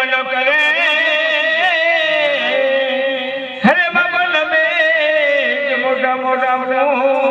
મન કરે. હરે મન મે મોટા મોટા